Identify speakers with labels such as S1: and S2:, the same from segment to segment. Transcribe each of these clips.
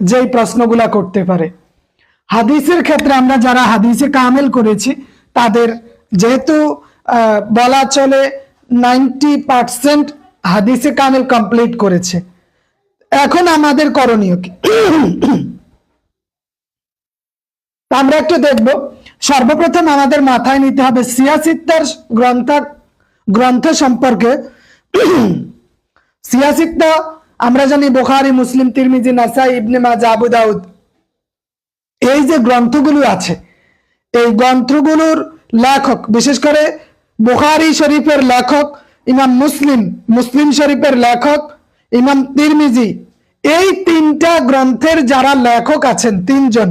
S1: যেই প্রশ্নগুলা করতে পারে। হাদিসের ক্ষেত্রে আমরা যারা হাদিসে কামেল করেছি, তাদের যেহেতু বলা চলে নাইনটি পার্সেন্ট হাদিসে কামেল কমপ্লিট করেছে। এখন আমাদের করণীয় কি? আমরা একটু দেখব। সর্বপ্রথম আমাদের মাথায় নিতে হবে সিয়াসিত্তার গ্রন্থ গ্রন্থ সম্পর্কে। সিয়াসিত্তা আমরা জানি বোখারি, মুসলিম, তিরমিজি, নাসাই, ইবনে মাজা আবু দাউদ। এই যে গ্রন্থগুলো আছে, এই গ্রন্থগুলোর লেখক, বিশেষ করে বোখারি শরীফের লেখক, ইমাম মুসলিম মুসলিম শরীফের লেখক, ইমাম তিরমিজি, এই তিনটা গ্রন্থের যারা লেখক আছেন, তিনজন,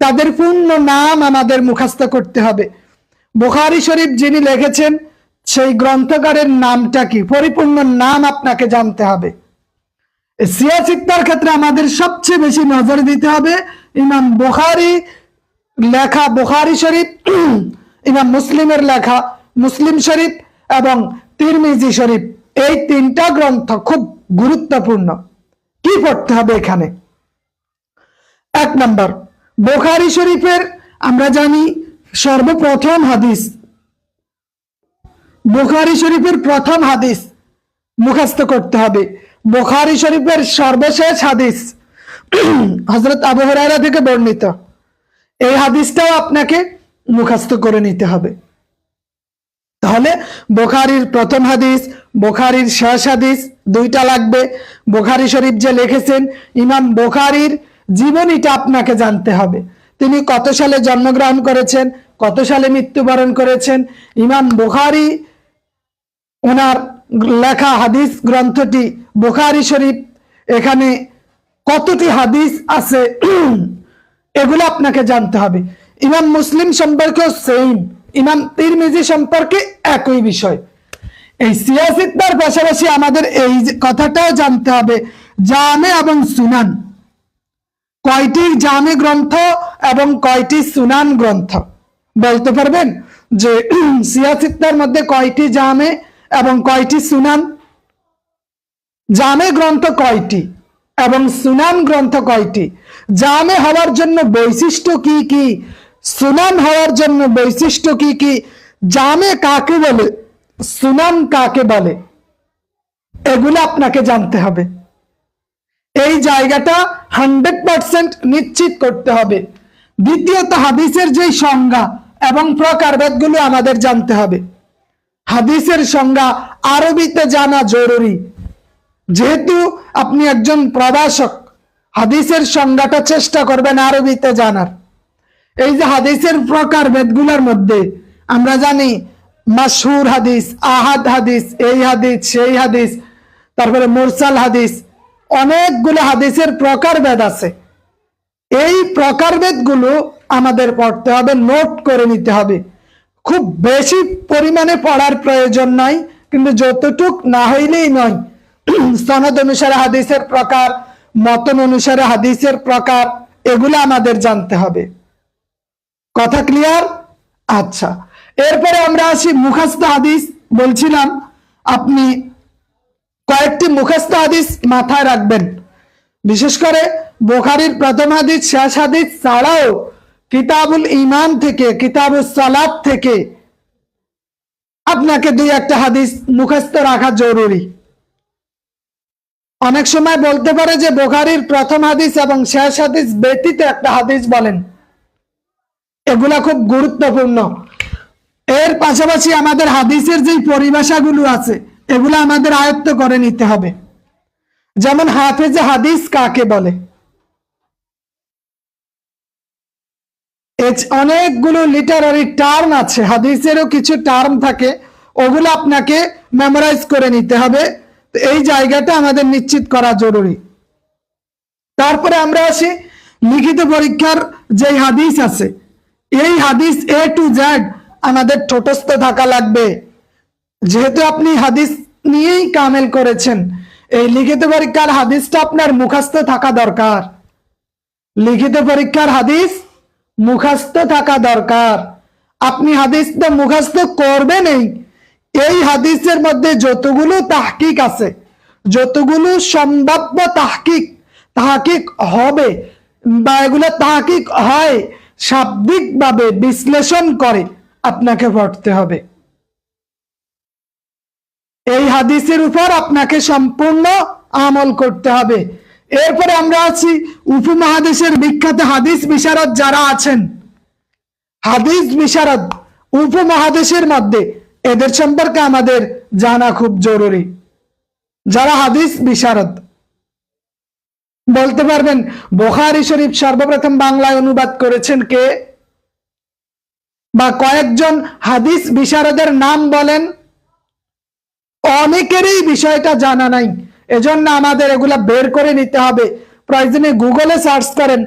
S1: তাদের পূর্ণ নাম আমাদের মুখস্থ করতে হবে। বোখারি শরীফ যিনি লিখেছেন, সেই গ্রন্থকারের নামটা কি? পরিপূর্ণ নাম আপনাকে জানতে হবে। সিয়াসিত্তার ক্ষেত্রে আমাদের সবচেয়ে বেশি নজর দিতে হবে ইমাম বুখারি লেখা, বুখারি শরীফ, ইমাম মুসলিমের লেখা, মুসলিম শরীফ এবং তিরমিজি শরীফ। এই তিনটা গ্রন্থ খুব গুরুত্বপূর্ণ। কি পড়তে হবে এখানে? এক নম্বর, বুখারি শরীফের আমরা জানি সর্বপ্রথম হাদিস। বুখারি শরীফের প্রথম হাদিস মুখস্থ করতে হবে। বুখারি শরীফের সর্বশেষ হাদিস হজরত আবু থেকে বর্ণিত। এই হাদিসটাও আপনাকে মুখস্থ করে নিতে হবে। তাহলে বোখারির প্রথম হাদিস, বোখারির শেষ হাদিস দুইটা লাগবে। বোখারি শরীফ যে লিখেছেন, ইমাম বোখারির জীবনীটা আপনাকে জানতে হবে। তিনি কত সালে জন্মগ্রহণ করেছেন, কত সালে মৃত্যুবরণ করেছেন, ইমাম বোখারি ওনার লেখা হাদিস গ্রন্থটি বুখারি শরীফ। এখানে কতটি হাদিস আছে? এগুলো আপনাকে জানতে হবে। ইমাম মুসলিম সম্পর্কেও সেম ইমাম তিরমিজি সম্পর্কে একই বিষয়। এই সিয়াসিত্তার পাশাপাশি আমাদের এই কথাটাও জানতে হবে, জামে এবং সুনান। কয়টি জামে গ্রন্থ এবং কয়টি সুনান গ্রন্থ? বলতে পারবেন যে সিয়াসিত্তার মধ্যে কয়টি জামে এবং কয়টি সুনান জামে গ্রন্থ কয়টি এবং সুনান গ্রন্থ কয়টি? জামে হওয়ার জন্য বৈশিষ্ট্য কি কি? সুনান হওয়ার জন্য বৈশিষ্ট্য কি কি? জামে কাকে বলে? সুনান কাকে বলে? এগুলো আপনাকে জানতে হবে। এই জায়গাটা হান্ড্রেড পার্সেন্ট নিশ্চিত করতে হবে। দ্বিতীয়ত হাদিসের যে সংজ্ঞা এবং প্রকারভেদগুলো আমাদের জানতে হবে। হাদিসের সংজ্ঞা আরবিতে জানা জরুরি। যেহেতু আপনি একজন প্রভাষক, হাদিসের সংজ্ঞাটা চেষ্টা করবেন আরবিতে জানার। এই যে হাদিসের প্রকার ভেদগুলোর মধ্যে আমরা জানি মাসহুর হাদিস, আহাদ হাদিস, এই হাদিস, সেই হাদিস, তারপরে মুরসাল হাদিস, অনেকগুলো হাদিসের প্রকারভেদ আছে। এই প্রকারভেদগুলো আমাদের পড়তে হবে, নোট করে নিতে হবে। খুব বেশি পরিমাণে পড়ার প্রয়োজন নাই, কিন্তু যতটুক না হইলেই নয়। সনদ অনুসারে হাদিসের প্রকার, মতন অনুসারে হাদিসের প্রকার, এগুলো আমাদের জানতে হবে। কথা ক্লিয়ার আচ্ছা। এরপরে আমরা আসি মুখস্থ হাদিস। বলছিলাম, আপনি কয়েকটি মুখস্থ হাদিস মাথায় রাখবেন। বিশেষ করে বোখারির প্রথম হাদিস, শেষ হাদিস ছাড়াও কিতাবুল ইমান থেকে কিতাবুল সালাত থেকে আপনাকে দুই একটা হাদিস মুখস্থ রাখা জরুরি। অনেক সময় বলতে পারে যে বোখারির প্রথম হাদিস এবং শেষ হাদিস ব্যতীত একটা হাদিস বলেন। এগুলা খুব গুরুত্বপূর্ণ। এর পাশাপাশি আমাদের হাদিসের যে পরিভাষাগুলো আছে, এগুলো আমাদের আয়ত্ত করে নিতে হবে। যেমন হাফেজে হাদিস কাকে বলে? অনেকগুলো লিটারারি টার্ম আছে, হাদিসেরও কিছু টার্ম থাকে, ওগুলো আপনাকে মেমোরাইজ করে নিতে হবে। তো এই জায়গাটা আমাদের নিশ্চিত করা জরুরি। তারপরে আমরা আসি, লিখিত পরীক্ষার যে হাদিস আছে, এই হাদিস এ টু জেড আমাদের ঠোঁটস্থ থাকা লাগবে। যেহেতু আপনি হাদিস নিয়েই কামেল করেছেন, এই লিখিত পরীক্ষার হাদিসটা আপনার মুখস্থ থাকা দরকার। লিখিত পরীক্ষার হাদিস মুখস্থ থাকা দরকার। আপনি হাদিস তো মুখস্থ করবেনই। এই হাদিসের মধ্যে যতগুলো তাহকিক আছে, যতগুলো সম্ভাব্য তাহকিক, তাহাকিক হবে বা এগুলো তাহাকিক হয় শাব্দিকভাবে বিশ্লেষণ করে আপনাকে পড়তে হবে। এই হাদিসের উপর আপনাকে সম্পূর্ণ আমল করতে হবে। এরপরে আমরা আছি উপমহাদেশের বিখ্যাত হাদিস বিশারদ যারা আছেন। হাদিস বিশারদ উপমহাদেশের মধ্যে, এদের সম্পর্কে আমাদের জানা খুব জরুরি। যারা হাদিস বিশারদ বলতে পারবেন, বোখারি শরীফ সর্বপ্রথম বাংলায় অনুবাদ করেছেন কে? বা কয়েকজন হাদিস বিশারদের নাম বলেন? অনেকেরই বিষয়টা জানা নাই। এজন্য আমাদের এগুলা বের করে নিতে হবে। প্রয়োজনে গুগলে সার্চ করেন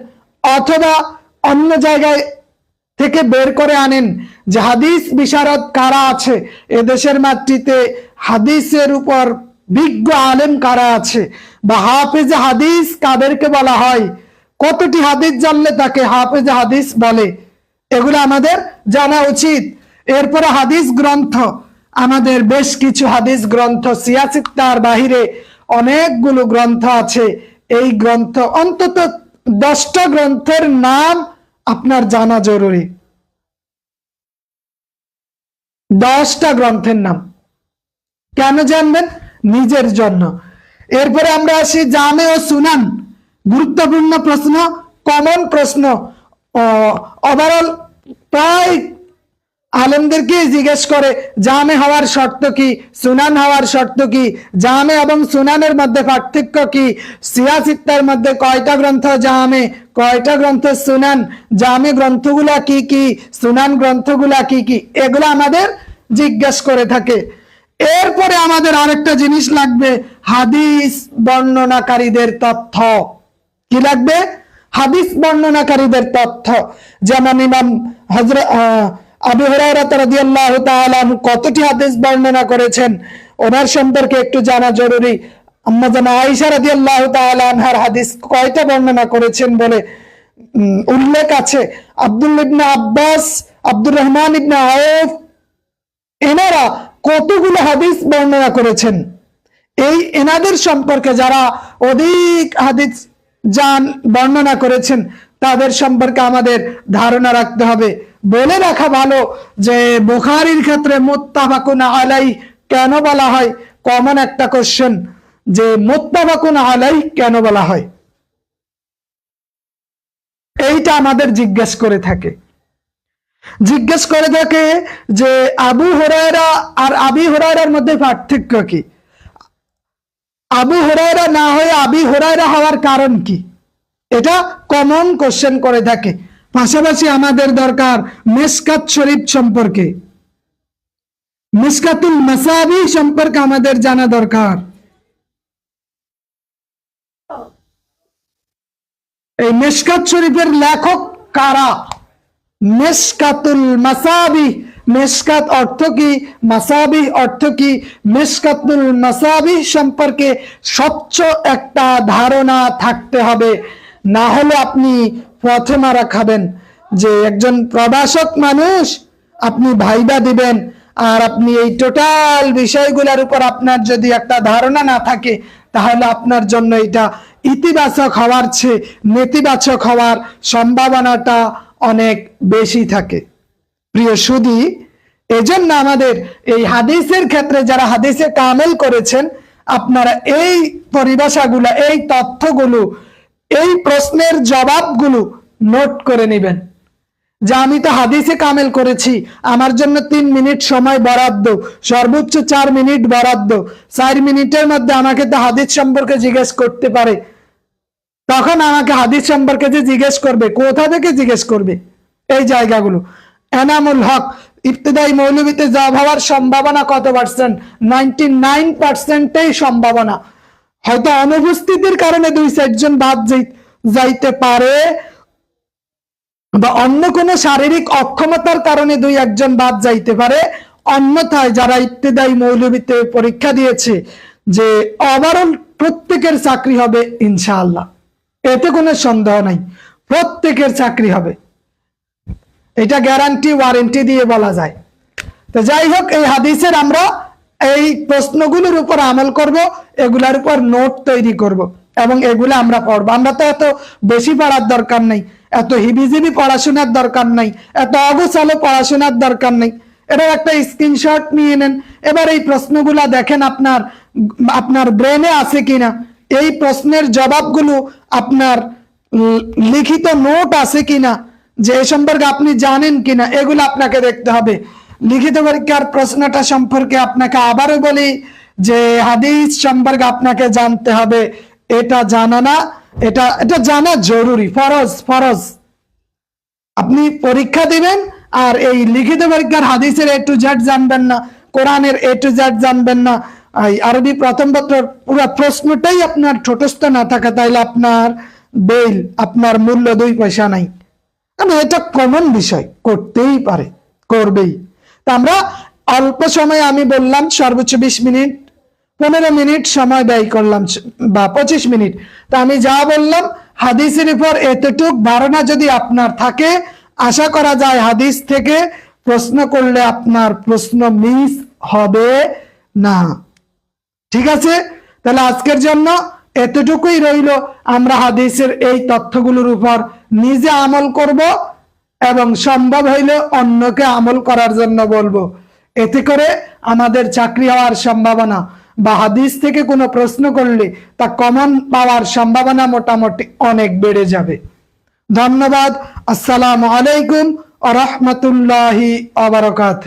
S1: অথবা অন্য জায়গায় থেকে বের করে আনেন যে হাদিস বিশারদ কারা আছে। এদেশের মাতৃতে হাদিসের উপর বিজ্ঞ আলেম কারা আছে বা হাফেজে হাদিস কাদেরকে বলা হয়? কতটি হাদিস জানলে তাকে হাফেজে হাদিস বলে? এগুলো আমাদের জানা উচিত। এরপরে হাদিস গ্রন্থ। আমাদের বেশ কিছু হাদিস গ্রন্থ সিয়াসিত্তার বাহিরে অনেকগুলো গ্রন্থ আছে। এই গ্রন্থ অন্তত দশটা গ্রন্থের নাম আপনার জানা জরুরি। দশটা গ্রন্থের নাম। কেন জানবেন? নিজের জন্য। এরপরে আমরা আসি জানে ও সুনান। গুরুত্বপূর্ণ প্রশ্ন, কমন প্রশ্ন। ওভারঅল প্রায় আলেমদেরকে জিজ্ঞেস করে, জামে হওয়ার শর্ত কি, সুনান হওয়ার শর্ত কি, জামে এবং সুনানের মধ্যে পার্থক্য কি সিয়াসিত্তার মধ্যে কয়টা গ্রন্থ জামে, কয়টা গ্রন্থ সুনান, জামে গ্রন্থগুলা কি কি, সুনান গ্রন্থগুলা কি কি, এগুলো আমাদের জিজ্ঞেস করে থাকে। এরপরে আমাদের আরেকটা জিনিস লাগবে, হাদিস বর্ণনাকারীদের তথ্য। কি লাগবে? হাদিস বর্ণনাকারীদের তথ্য। যেমন ইমাম হজরত আবু হুরায়রা রাদিয়াল্লাহু তাআলা কতটি হাদিস বর্ণনা করেছেন? ওনার সম্পর্কে একটু জানা জরুরি। আম্মা জানা আয়েশা রাদিয়াল্লাহু তাআলা আনহার হাদিস কয়টা বর্ণনা করেছেন বলে উল্লেখ আছে? আব্দুল ইবনে আব্বাস, আব্দুর রহমান ইবনে আউফ, এনারা কতগুলো হাদিস বর্ণনা করেছেন? এই এনাদের সম্পর্কে যারা অধিক হাদিস জান, বর্ণনা করেছেন, তাদের সম্পর্কে আমাদের ধারণা রাখতে হবে। বলে রাখা ভালো যে বুখারির ক্ষেত্রে মোত্তাবাকুন আলাই কেন বলা হয়? কমন একটা কোশ্চেন যে মোত্তাবাকুন আলাই কেন বলা হয়? এইটা আমাদের জিজ্ঞেস করে থাকে। জিজ্ঞেস করে থাকে যে আবু হরায়রা আর আবি হরায়রার মধ্যে পার্থক্য কি? আবু হরায়রা না হয়ে আবি হরায়রা হওয়ার কারণ কি? এটা কমন কোশ্চেন করে থাকে। পাশাপাশি আমাদের দরকার মেসকাত শরীফ সম্পর্কে। মিসকাতুল মাসাবি সম্পর্কে আমাদের জানা দরকার। এই মেসকাত শরীফের লেখক কারা? মেসকাতুল মাসাবি। মেসকাত অর্থ কি? মাসাবি অর্থ কি? মেসকাতুল মাসাবি সম্পর্কে স্বচ্ছ একটা ধারণা থাকতে হবে। না হলে আপনি পথে মারা খাবেন যে একজন প্রভাষক মানুষ, আপনি ভাইবা দিবেন, আর আপনি এই টোটাল বিষয়গুলোর উপর আপনার যদি একটা ধারণা না থাকে, তাহলে আপনার জন্য এটা ইতিবাচক হওয়ার চেয়ে নেতিবাচক হওয়ার সম্ভাবনাটা অনেক বেশি থাকে। প্রিয় সুদী, এজন্য আমাদের এই হাদিসের ক্ষেত্রে যারা হাদিসে কামেল করেছেন, আপনারা এই পরিভাষাগুলো, এই তথ্যগুলো এই প্রশ্নের জবাবগুলো নোট করে নেবেন। যে আমি তো হাদিসে কামেল করেছি। আমার জন্য তিন মিনিট সময় বরাদ্দ, সর্বোচ্চ চার মিনিট বরাদ্দ। চার মিনিটের মধ্যে আমাকে তো হাদিস সম্পর্কে জিজ্ঞেস করতে পারে। তখন আমাকে হাদিস সম্পর্কে যে জিজ্ঞেস করবে, কোথা থেকে জিজ্ঞেস করবে? এই জায়গাগুলো। এনামুল হক ইবতদায়ী মৌলবীতে জব হওয়ার সম্ভাবনা কত পার্সেন্ট নাইনটি নাইন পার্সেন্টেই সম্ভাবনা। হয়তো অনুপস্থিতির কারণে দুই চারজন বাদ যাইতে পারে বা অন্য কোনো শারীরিক অক্ষমতার কারণে দুই একজন বাদ যাইতে পারে। অন্যথায় যারা ইত্তেদায়ী মৌলবীতে পরীক্ষা দিয়েছে যে ওভারঅল প্রত্যেকের চাকরি হবে, ইনশাআল্লাহ। এতে কোনো সন্দেহ নাই। প্রত্যেকের চাকরি হবে। এটা গ্যারান্টি ওয়ারেন্টি দিয়ে বলা যায়। তো যাই হোক, এই হাদিসের আমরা এই প্রশ্নগুলোর উপর আমল করব, এগুলার উপর নোট তৈরি করব এবং এগুলো আমরা পড়ব। আমরা তো এত বেশি পড়ার দরকার নেই, এত হিবিজিবি পড়াশোনার দরকার নেই, এত অগোছালো পড়াশোনার দরকার নেই। এটার একটা স্ক্রিনশট নিয়ে নেন। এবার এই প্রশ্নগুলা দেখেন আপনার আপনার ব্রেনে আছে কিনা। এই প্রশ্নের জবাবগুলো আপনার লিখিত নোট আছে কিনা, যে এ সম্পর্কে আপনি জানেন কিনা, এগুলো আপনাকে দেখতে হবে। লিখিত পরীক্ষার প্রশ্নটা সম্পর্কে আপনাকে আবারও বলি যে হাদিস সম্পর্কে আপনাকে জানতে হবে, এটা জানা না, এটা এটা জানা জরুরি, ফরজ ফরজ। আপনি পরীক্ষা দিবেন আর এই লিখিত পরীক্ষার হাদিসের এ টু জেড জানবেন না, কোরআনের এ টু জেড জানবেন না। আরবি প্রথম পত্র, পুরো প্রশ্নটাই আপনার ঠোঁটস্থ না থাকে, তাইলে আপনার বেল আপনার মূল্য দুই পয়সা নাই। আমি এটা কমন বিষয়, করতেই পারে, করবেই। আমরা অল্প সময় আমি বললাম সর্বোচ্চ বিশ মিনিট, পনেরো মিনিট সময় ব্যয় করলাম বা পঁচিশ মিনিট। তা আমি যা বললাম, হাদিসের উপর এতটুক ধারণা যদি আপনার থাকে, আশা করা যায় হাদিস থেকে প্রশ্ন করলে আপনার প্রশ্ন মিস হবে না। ঠিক আছে? তাহলে আজকের জন্য এতটুকুই রইল। আমরা হাদিসের এই তথ্যগুলোর উপর নিজে আমল করব। এবং সম্ভব হইলে অন্যকে আমল করার জন্য বলব। এতে করে আমাদের চাকরি হওয়ার সম্ভাবনা বা হাদিস থেকে কোনো প্রশ্ন করলে তা কমন পাওয়ার সম্ভাবনা মোটামুটি অনেক বেড়ে যাবে। ধন্যবাদ। আসসালামু আলাইকুম আ রহমতুল্লাহি আবরকাত